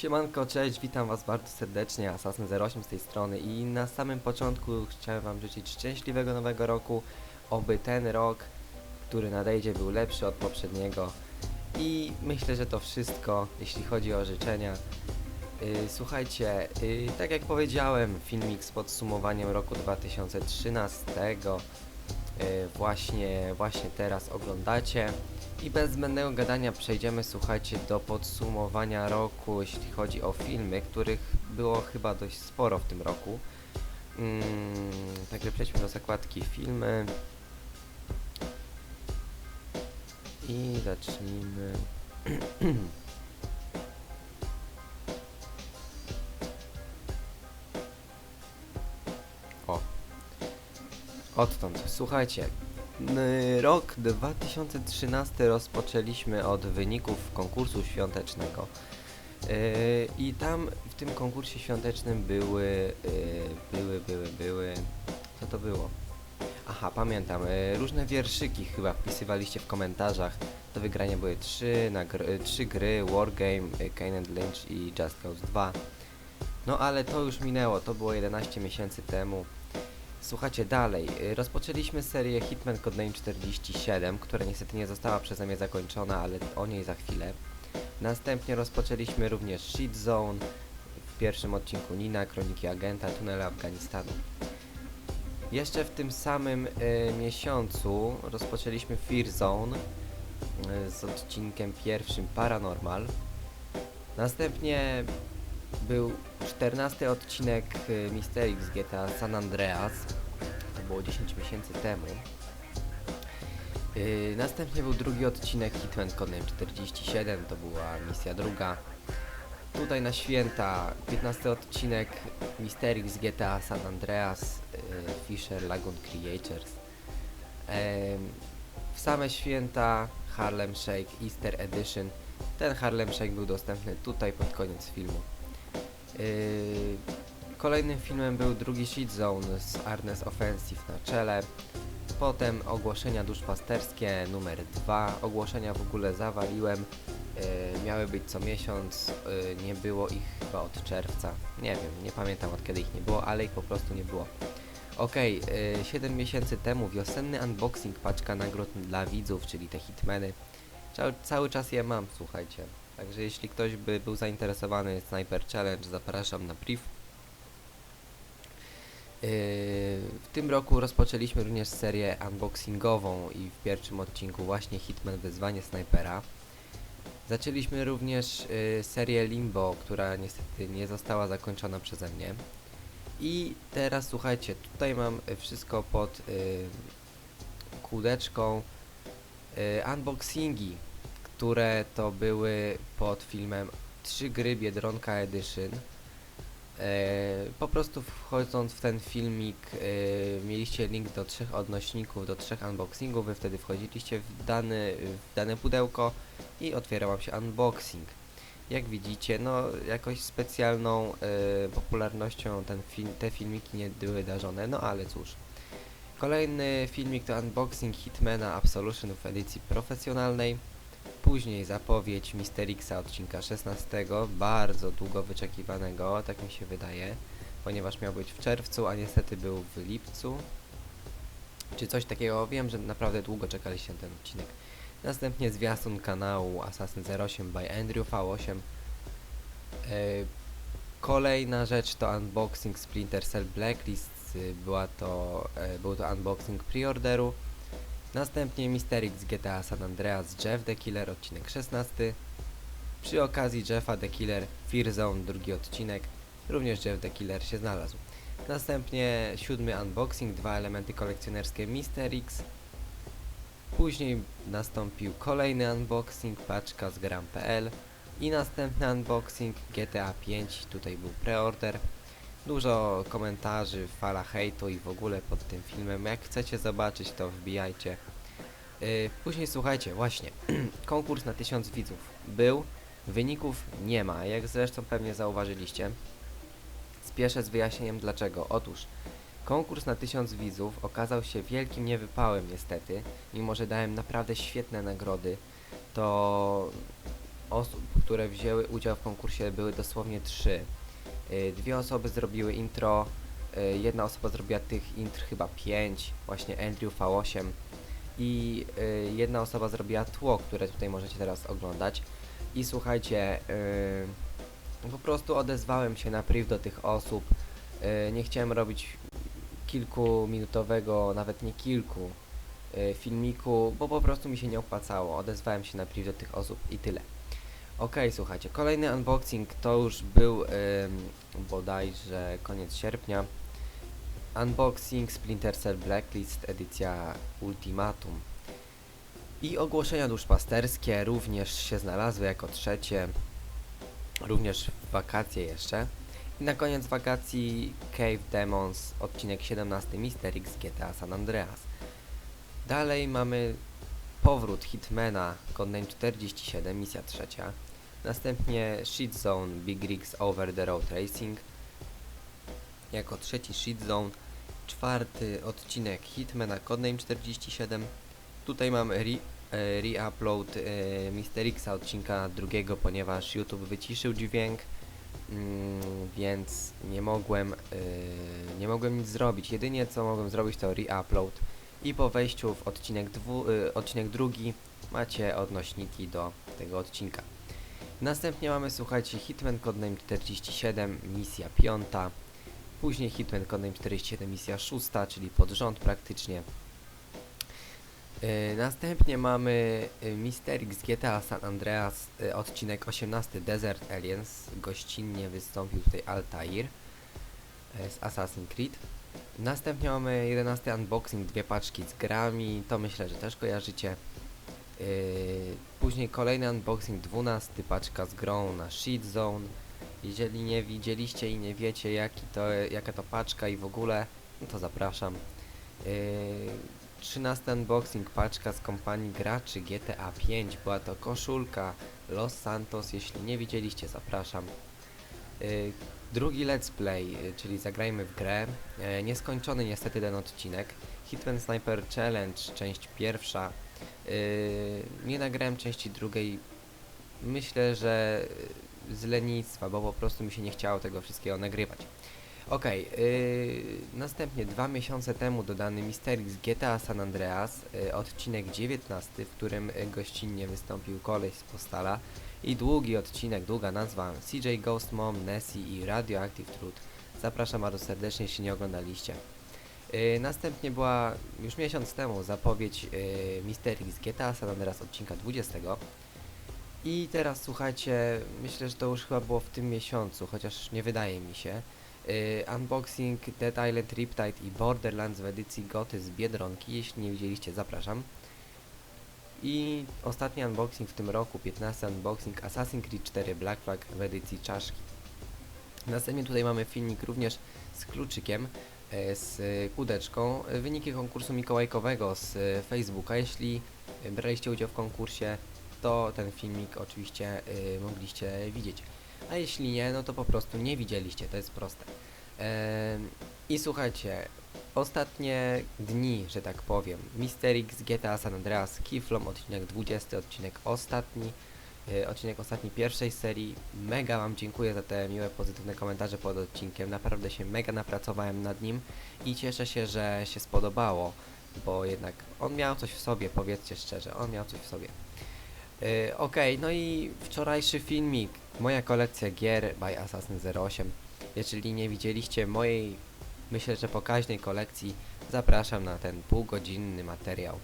Siemanko, cześć, witam was bardzo serdecznie, Assassin08 z tej strony i na samym początku chciałem wam życzyć szczęśliwego nowego roku, oby ten rok, który nadejdzie był lepszy od poprzedniego i myślę, że to wszystko, jeśli chodzi o życzenia. Yy, słuchajcie, yy, tak jak powiedziałem, filmik z podsumowaniem roku 2013 yy, właśnie, właśnie teraz oglądacie. I bez zbędnego gadania przejdziemy, słuchajcie, do podsumowania roku, jeśli chodzi o filmy, których było chyba dość sporo w tym roku. Mm, także przejdźmy do zakładki filmy. I zacznijmy. o. Odtąd. Słuchajcie, Rok 2013 rozpoczęliśmy od wyników konkursu świątecznego. Yy, I tam w tym konkursie świątecznym były, yy, były, były, były. Co to było? Aha, pamiętam. Yy, różne wierszyki chyba wpisywaliście w komentarzach. Do wygrania były trzy, trzy gry: Wargame, Kane and Lynch i Just Cause 2. No ale to już minęło, to było 11 miesięcy temu. Słuchajcie, dalej. y, Rozpoczęliśmy serię Hitman Codename 47, która niestety nie została przeze mnie zakończona, ale o niej za chwilę. Następnie rozpoczęliśmy również Shit Zone, w pierwszym odcinku Nina, Kroniki Agenta, Tunele Afganistanu. Jeszcze w tym samym y, miesiącu rozpoczęliśmy Fear Zone y, z odcinkiem pierwszym Paranormal. Następnie był 14 odcinek y, Mystery GTA San Andreas. To było 10 miesięcy temu. Yy, następnie był drugi odcinek Hitman Codename 47, to była misja druga. Tutaj na święta 15 odcinek Mystery GTA San Andreas, yy, Fisher Lagoon Creators. Em, w same święta Harlem Shake Easter Edition. Ten Harlem Shake był dostępny tutaj pod koniec filmu. Yy, kolejnym filmem był drugi Shit Zone z Arnes Offensive na czele. Potem ogłoszenia duszpasterskie numer 2. Ogłoszenia w ogóle zawaliłem. Yy, miały być co miesiąc. Yy, nie było ich chyba od czerwca. Nie wiem, nie pamiętam od kiedy ich nie było, ale ich po prostu nie było. Okej, yy, 7 miesięcy temu wiosenny unboxing paczka nagród dla widzów, czyli te hitmeny. Cały, cały czas je mam, słuchajcie. Także jeśli ktoś by był zainteresowany Sniper Challenge, zapraszam na priv. Yy, w tym roku rozpoczęliśmy również serię unboxingową i w pierwszym odcinku właśnie Hitman Wyzwanie Snajpera. Zaczęliśmy również yy, serię Limbo, która niestety nie została zakończona przeze mnie. I teraz słuchajcie, tutaj mam wszystko pod yy, yy, unboxingi, które to były pod filmem Trzy gry Biedronka Edition. E, po prostu wchodząc w ten filmik e, mieliście link do trzech odnośników, do trzech unboxingów, wy wtedy wchodziliście w, dany, w dane pudełko i otwierał wam się unboxing. Jak widzicie, no jakoś specjalną e, popularnością ten te filmiki nie były darzone, no ale cóż. Kolejny filmik to unboxing Hitmana Absolution w edycji profesjonalnej. Później zapowiedź Mysterixa odcinka 16, bardzo długo wyczekiwanego, tak mi się wydaje, ponieważ miał być w czerwcu, a niestety był w lipcu. Czy coś takiego, wiem, że naprawdę długo czekaliście na ten odcinek. Następnie zwiastun kanału Assassin 08 by Andrew V8. E, Kolejna rzecz to unboxing Splinter Cell Blacklist, była to, e, był to unboxing preorderu. Następnie Mysterix GTA San Andreas Jeff the Killer odcinek 16. Przy okazji Jeffa the Killer Fear Zone drugi odcinek. Również Jeff the Killer się znalazł. Następnie siódmy unboxing, dwa elementy kolekcjonerskie Mysterix. Później nastąpił kolejny unboxing, paczka z gram.pl i następny unboxing GTA 5, tutaj był preorder. Dużo komentarzy, fala hejtu i w ogóle pod tym filmem. Jak chcecie zobaczyć, to wbijajcie. Yy, później słuchajcie, właśnie, konkurs na 1000 widzów był, wyników nie ma, jak zresztą pewnie zauważyliście. Spieszę z wyjaśnieniem dlaczego. Otóż, konkurs na 1000 widzów okazał się wielkim niewypałem niestety, mimo że dałem naprawdę świetne nagrody, to osób, które wzięły udział w konkursie były dosłownie 3. Dwie osoby zrobiły intro, y, jedna osoba zrobiła tych intr chyba pięć, właśnie Andrew V8 i y, jedna osoba zrobiła tło, które tutaj możecie teraz oglądać. I słuchajcie, po prostu odezwałem się na priv do tych osób. Nie chciałem robić kilkuminutowego, nawet nie kilku, filmiku, bo po prostu mi się nie opłacało. Odezwałem się na priv do tych osób i tyle. Okej, słuchajcie, kolejny unboxing to już był ym, bodajże koniec sierpnia. Unboxing Splinter Cell Blacklist edycja Ultimatum. I ogłoszenia duszpasterskie również się znalazły jako trzecie, również w wakacje jeszcze. I na koniec wakacji Cave Demons, odcinek 17 Mister X GTA San Andreas. Dalej mamy powrót Hitmana, codename 47, misja trzecia. Następnie Shit Zone Big Rigs Over the Road Racing. Jako trzeci Shit Zone. Czwarty odcinek Hitmana Codename 47. Tutaj mamy re, e, re-upload e, Mister odcinka drugiego, ponieważ YouTube wyciszył dźwięk, mm, więc nie mogłem, e, nie mogłem nic zrobić. Jedynie co mogłem zrobić to re-upload i po wejściu w odcinek, dwu, e, odcinek drugi macie odnośniki do tego odcinka. Następnie mamy, słuchajcie, Hitman Codename 47, misja piąta. Później Hitman Codename 47, misja szósta, czyli pod rząd praktycznie. Yy, następnie mamy y, Mister X GTA San Andreas, y, odcinek 18 Desert Aliens. Gościnnie wystąpił tutaj Altair y, z Assassin's Creed. Następnie mamy 11 unboxing, dwie paczki z grami, to myślę, że też kojarzycie. Yy, później kolejny unboxing, 12 paczka z grą na Sheet Zone. Jeżeli nie widzieliście i nie wiecie jaki to, jaka to paczka i w ogóle, no to zapraszam. Yy, 13 unboxing, paczka z kompanii graczy GTA 5. Była to koszulka Los Santos. Jeśli nie widzieliście, zapraszam. Yy, drugi let's play, yy, czyli zagrajmy w grę. Yy, nieskończony niestety ten odcinek. Hitman Sniper Challenge, część pierwsza. Yy, nie nagrałem części drugiej. Myślę, że yy, z lenistwa, bo po prostu mi się nie chciało tego wszystkiego nagrywać. Okej, yy, następnie dwa miesiące temu dodany Mister X GTA San Andreas, yy, odcinek 19, w którym gościnnie wystąpił koleś z Postala i długi odcinek, długa nazwa CJ Ghost Mom, Nessie i Radioactive Truth. Zapraszam bardzo serdecznie, jeśli nie oglądaliście. Yy, następnie była już miesiąc temu zapowiedź yy, Mister X GTA San Andreas odcinka 20. I teraz słuchajcie, myślę, że to już chyba było w tym miesiącu, chociaż nie wydaje mi się. Yy, unboxing Dead Island Riptide i Borderlands w edycji Goty z Biedronki. Jeśli nie widzieliście, zapraszam. I ostatni unboxing w tym roku, 15 unboxing Assassin's Creed 4 Black Flag w edycji czaszki. Następnie tutaj mamy filmik również z kluczykiem, z kudeczką. Wyniki konkursu mikołajkowego z Facebooka. Jeśli braliście udział w konkursie, to ten filmik oczywiście e, mogliście widzieć. A jeśli nie, no to po prostu nie widzieliście, to jest proste. I słuchajcie, ostatnie dni, że tak powiem, Mister X GTA San Andreas, Kiflom, odcinek 20, odcinek ostatni, y, odcinek ostatni pierwszej serii. Mega Wam dziękuję za te miłe, pozytywne komentarze pod odcinkiem, naprawdę się mega napracowałem nad nim i cieszę się, że się spodobało, bo jednak on miał coś w sobie, powiedzcie szczerze, on miał coś w sobie. Yy, Okej, no i wczorajszy filmik, moja kolekcja gier by Assassin 08. Jeżeli nie widzieliście mojej, myślę, że pokaźnej kolekcji, zapraszam na ten półgodzinny materiał.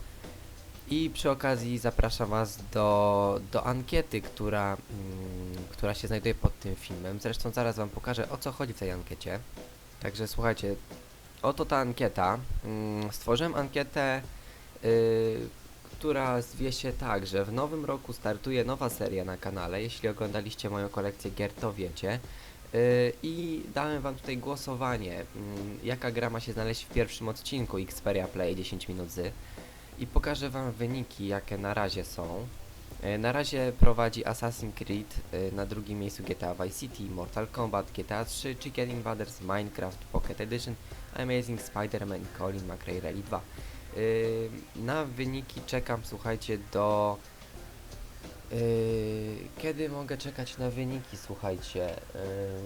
I przy okazji zapraszam Was do, do ankiety, która, mm, która się znajduje pod tym filmem. Zresztą zaraz Wam pokażę o co chodzi w tej ankiecie. Także słuchajcie, oto ta ankieta. Mm, stworzyłem ankietę, yy, która zwie się tak, że w nowym roku startuje nowa seria na kanale. Jeśli oglądaliście moją kolekcję gier, to wiecie. Yy, I dałem wam tutaj głosowanie, mm, jaka gra ma się znaleźć w pierwszym odcinku Xperia Play 10 minut z. I pokażę wam wyniki, jakie na razie są. Yy, Na razie prowadzi Assassin's Creed, yy, na drugim miejscu GTA Vice City, Mortal Kombat, GTA 3, Chicken Invaders, Minecraft Pocket Edition, Amazing Spider-Man Colin McRae Rally 2. Yy, na wyniki czekam, słuchajcie, do kiedy mogę czekać na wyniki? Słuchajcie,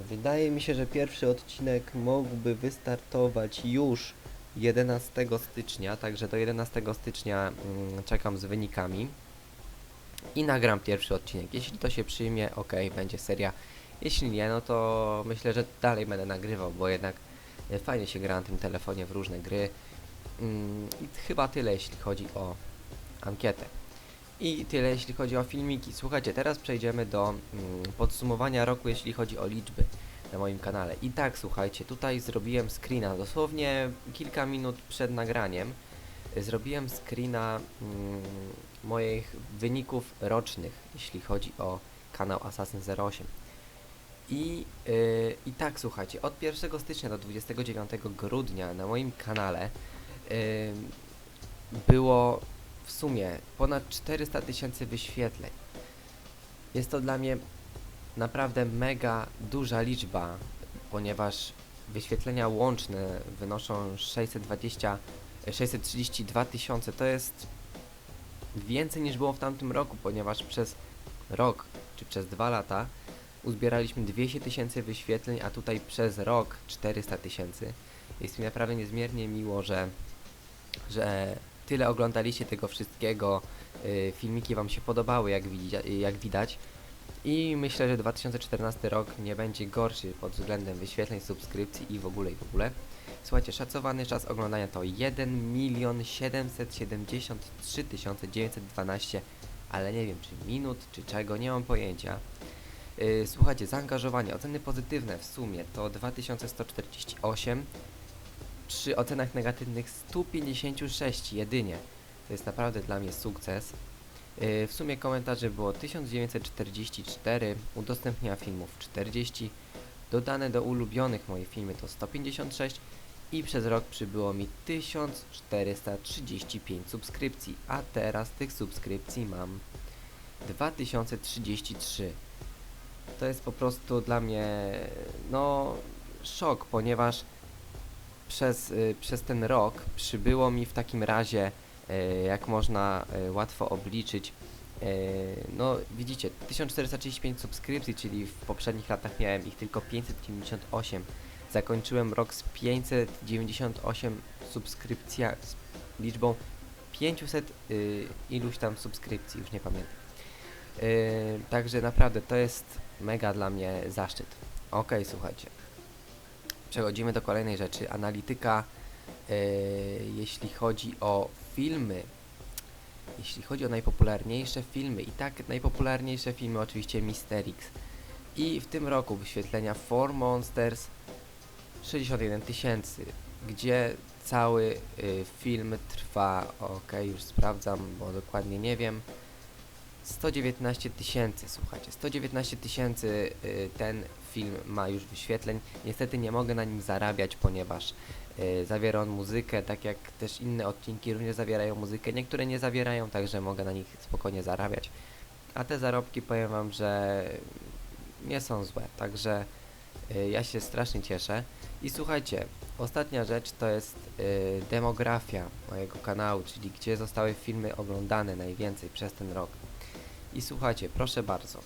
wydaje mi się, że pierwszy odcinek mógłby wystartować już 11 stycznia, także do 11 stycznia mm, czekam z wynikami i nagram pierwszy odcinek. Jeśli to się przyjmie, ok, będzie seria. Jeśli nie, no to myślę, że dalej będę nagrywał, bo jednak e, fajnie się gra na tym telefonie w różne gry. Mm, I chyba tyle, jeśli chodzi o ankietę. I tyle, jeśli chodzi o filmiki. Słuchajcie, teraz przejdziemy do mm, podsumowania roku, jeśli chodzi o liczby na moim kanale. I tak, słuchajcie, tutaj zrobiłem screena, dosłownie kilka minut przed nagraniem. y, Zrobiłem screena mm, moich wyników rocznych, jeśli chodzi o kanał Assassin 08. I, yy, I tak, słuchajcie, od 1 stycznia do 29 grudnia na moim kanale yy, było w sumie ponad 400 tysięcy wyświetleń. Jest to dla mnie naprawdę mega duża liczba, ponieważ wyświetlenia łączne wynoszą 620, e, 632 tysiące. To jest więcej niż było w tamtym roku, ponieważ przez rok czy przez dwa lata uzbieraliśmy 200 tysięcy wyświetleń, a tutaj przez rok 400 tysięcy. Jest mi naprawdę niezmiernie miło, że, że tyle oglądaliście tego wszystkiego. y, Filmiki Wam się podobały, jak, widzia, jak widać. I myślę, że 2014 rok nie będzie gorszy pod względem wyświetleń, subskrypcji i w ogóle i w ogóle. Słuchajcie, szacowany czas oglądania to 1 milion 773 912, ale nie wiem czy minut, czy czego, nie mam pojęcia. Yy, słuchajcie, zaangażowanie, oceny pozytywne w sumie to 2148, przy ocenach negatywnych 156 jedynie. To jest naprawdę dla mnie sukces. Yy, w sumie komentarzy było 1944, udostępnienia filmów 40, dodane do ulubionych moich filmy to 156 i przez rok przybyło mi 1435 subskrypcji, a teraz tych subskrypcji mam 2033. To jest po prostu dla mnie no szok, ponieważ przez, y, przez ten rok przybyło mi w takim razie, y, jak można y, łatwo obliczyć, y, no widzicie, 1435 subskrypcji, czyli w poprzednich latach miałem ich tylko 598. Zakończyłem rok z 598 subskrypcja z liczbą 500 y, iluś tam subskrypcji, już nie pamiętam. Y, także naprawdę to jest mega dla mnie zaszczyt. Ok, słuchajcie. Przechodzimy do kolejnej rzeczy. Analityka, yy, jeśli chodzi o filmy. Jeśli chodzi o najpopularniejsze filmy. I tak najpopularniejsze filmy oczywiście Misterix. I w tym roku wyświetlenia For Monsters 61 tysięcy, gdzie cały y, film trwa, ok, już sprawdzam, bo dokładnie nie wiem, 119 tysięcy, słuchajcie, 119 tysięcy y, ten film ma już wyświetleń. Niestety nie mogę na nim zarabiać, ponieważ zawiera on muzykę, tak jak też inne odcinki również zawierają muzykę. Niektóre nie zawierają, także mogę na nich spokojnie zarabiać. A te zarobki powiem wam, że nie są złe, także y, ja się strasznie cieszę. I słuchajcie, ostatnia rzecz to jest y, demografia mojego kanału, czyli gdzie zostały filmy oglądane najwięcej przez ten rok. I słuchajcie, proszę bardzo.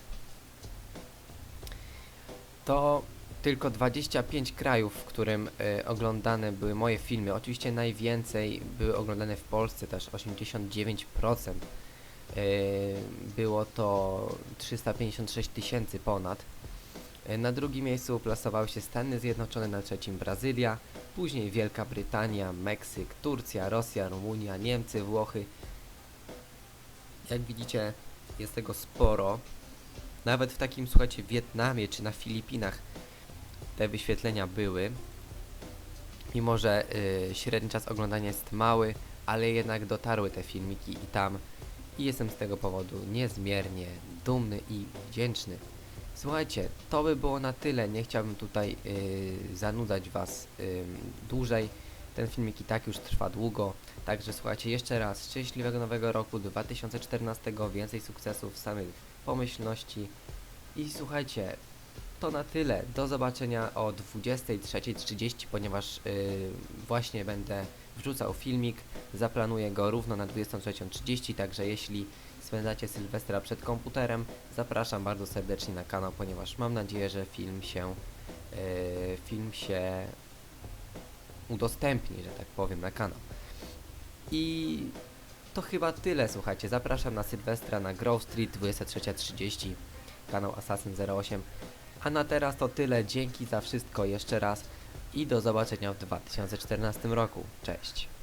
To tylko 25 krajów, w którym y, oglądane były moje filmy. Oczywiście najwięcej były oglądane w Polsce, też 89%. Y, było to 356 tysięcy ponad. Y, Na drugim miejscu uplasowały się Stany Zjednoczone, na trzecim Brazylia, później Wielka Brytania, Meksyk, Turcja, Rosja, Rumunia, Niemcy, Włochy. Jak widzicie, jest tego sporo. Nawet w takim, słuchajcie, Wietnamie czy na Filipinach te wyświetlenia były. Mimo, że y, średni czas oglądania jest mały, ale jednak dotarły te filmiki i tam. I jestem z tego powodu niezmiernie dumny i wdzięczny. Słuchajcie, to by było na tyle. Nie chciałbym tutaj y, zanudzać Was y, dłużej. Ten filmik i tak już trwa długo. Także słuchajcie, jeszcze raz szczęśliwego nowego roku 2014, więcej sukcesów, samych pomyślności. I słuchajcie, to na tyle. Do zobaczenia o 23.30, ponieważ yy, właśnie będę wrzucał filmik. Zaplanuję go równo na 23.30, także jeśli spędzacie Sylwestra przed komputerem, zapraszam bardzo serdecznie na kanał, ponieważ mam nadzieję, że film się, e, film się udostępni, że tak powiem, na kanał. I to chyba tyle, słuchajcie. Zapraszam na Sylwestra na Grove Street 23.30, kanał Assassin08. A na teraz to tyle. Dzięki za wszystko jeszcze raz i do zobaczenia w 2014 roku. Cześć.